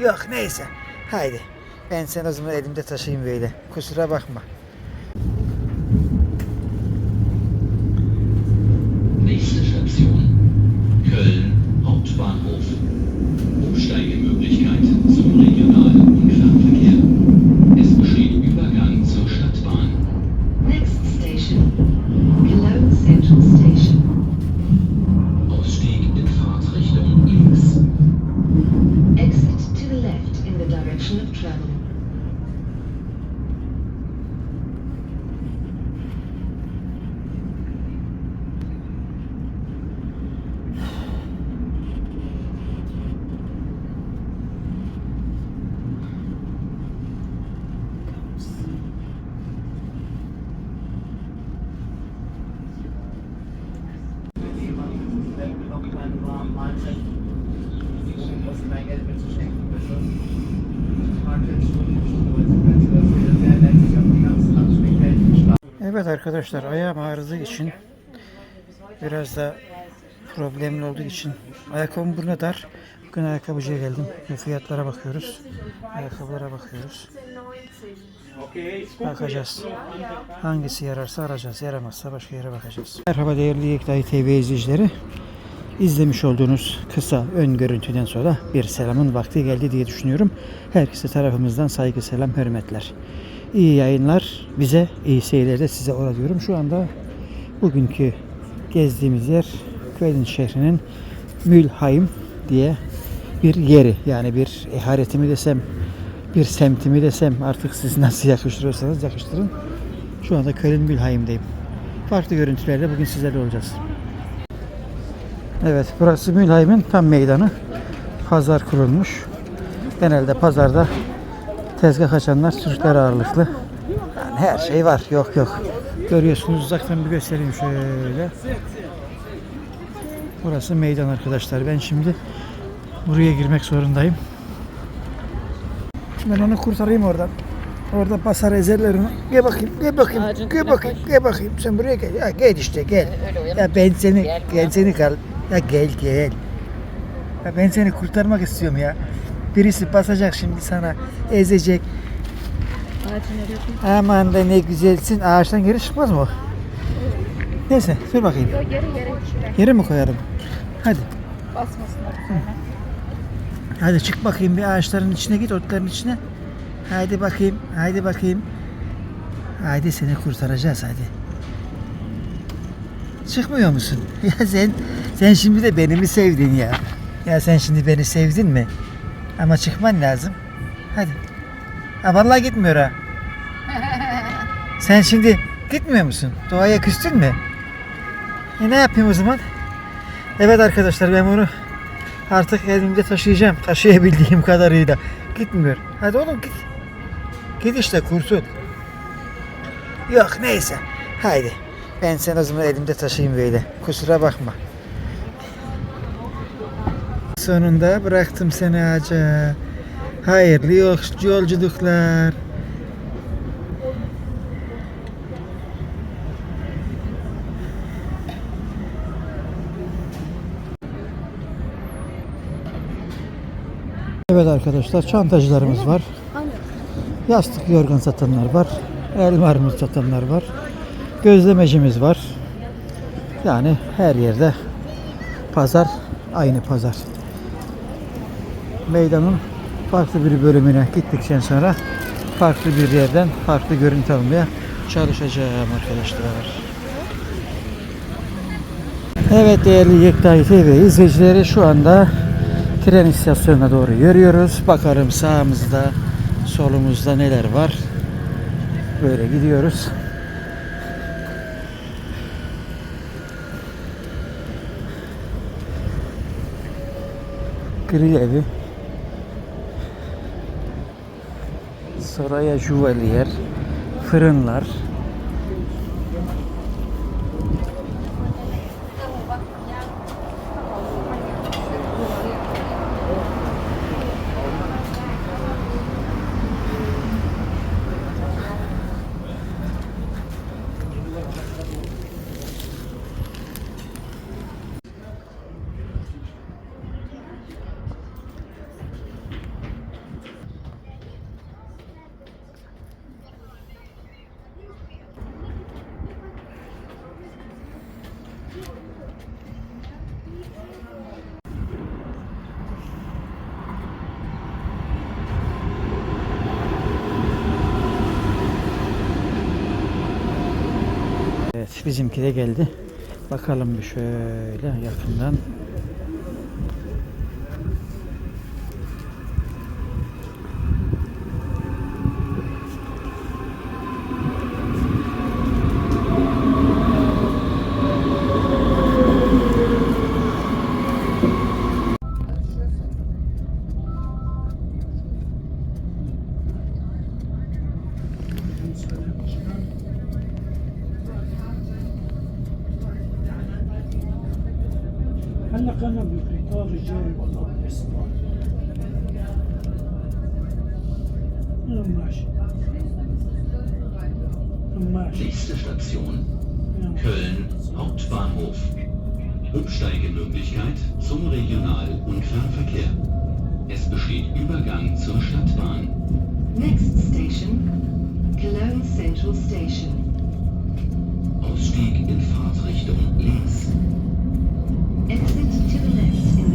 Yok neyse. Haydi. Ben seni o zaman elimde taşıyayım böyle. Kusura bakma. direction of travel. Mindset, um das Lehrgeld mitzuschenken, bitte. Evet arkadaşlar ayağım ağrıdığı için biraz da problemli olduğu için ayakkabım buruna dar. Bugün ayakkabıcıya geldim. Fiyatlara bakıyoruz. Ayakkabılara bakıyoruz. Bakacağız. Hangisi yararsa arayacağız. Yaramazsa başka yere bakacağız. Merhaba değerli Yektay TV izleyicileri. İzlemiş olduğunuz kısa ön görüntüden sonra bir selamın vakti geldi diye düşünüyorum. Herkese tarafımızdan saygı, selam, hürmetler. İyi yayınlar bize, iyi seyirler de size ora diyorum. Şu anda bugünkü gezdiğimiz yer Köln şehrinin Mülheim diye bir yeri. Yani bir ehareti mi desem, bir semti mi desem artık siz nasıl yakıştırıyorsanız yakıştırın. Şu anda Köln Mülheim'deyim. Farklı görüntülerle bugün sizlerle olacağız. Evet burası Mülheim'in tam meydanı. Pazar kurulmuş. Genelde pazarda tezgah açanlar Türkler ağırlıklı. Yani her şey var. Yok yok. Görüyorsunuz uzaktan bir göstereyim şöyle. Burası meydan arkadaşlar. Ben şimdi buraya girmek zorundayım. Ben onu kurtarayım oradan. Orada basar ezerler onu. Gel bakayım, gel bakayım, gel bakayım, gel bakayım. Sen buraya gel. Ya gel işte gel. Ya ben seni, ben seni kal. Ya gel gel. Ya ben seni kurtarmak istiyorum ya. Birisi basacak şimdi sana, ezecek. Aman da ne güzelsin. Ağaçtan geri çıkmaz mı o? Neyse, dur bakayım. Geri şuraya Yere mi koyarım? Hadi. basmasınlar üzerine. Hadi çık bakayım bir ağaçların içine git, otların içine. Haydi bakayım, haydi bakayım. Haydi seni kurtaracağız hadi. Çıkmıyor musun? Ya sen sen şimdi de beni mi sevdin ya? Ya sen şimdi beni sevdin mi? Ama çıkman lazım. Hadi. Ha vallahi gitmiyor ha. Sen şimdi gitmiyor musun? Doğaya küstün mü? E ne yapayım o zaman? Evet arkadaşlar ben bunu Artık elimde taşıyacağım. Taşıyabildiğim kadarıyla. Gitmiyor. Hadi oğlum git. Git işte kurtul. Yok neyse. Haydi. Ben seni o zaman elimde taşıyayım böyle. Kusura bakma. Sonunda bıraktım seni ağaca. Hayırlı yol- yolculuklar. Evet arkadaşlar çantacılarımız var. Yastık yorgan satanlar var. El marmut satanlar var. Gözlemecimiz var. Yani her yerde pazar aynı pazar. Meydanın farklı bir bölümüne gittikten sonra farklı bir yerden farklı görüntü almaya çalışacağım arkadaşlar. Evet değerli Yektay TV izleyicileri şu anda tren istasyonuna doğru yürüyoruz. Bakarım sağımızda, solumuzda neler var. Böyle gidiyoruz. Grill evi. Soraya Juvelier. Fırınlar. Bizimki de geldi. Bakalım bir şöyle yakından. Nächste Station. Köln, Hauptbahnhof. Umsteigemöglichkeit zum Regional- und Fernverkehr. Es besteht Übergang zur Stadtbahn. Next Station. Cologne Central Station. Ausstieg in Fahrtrichtung links. Exit to the left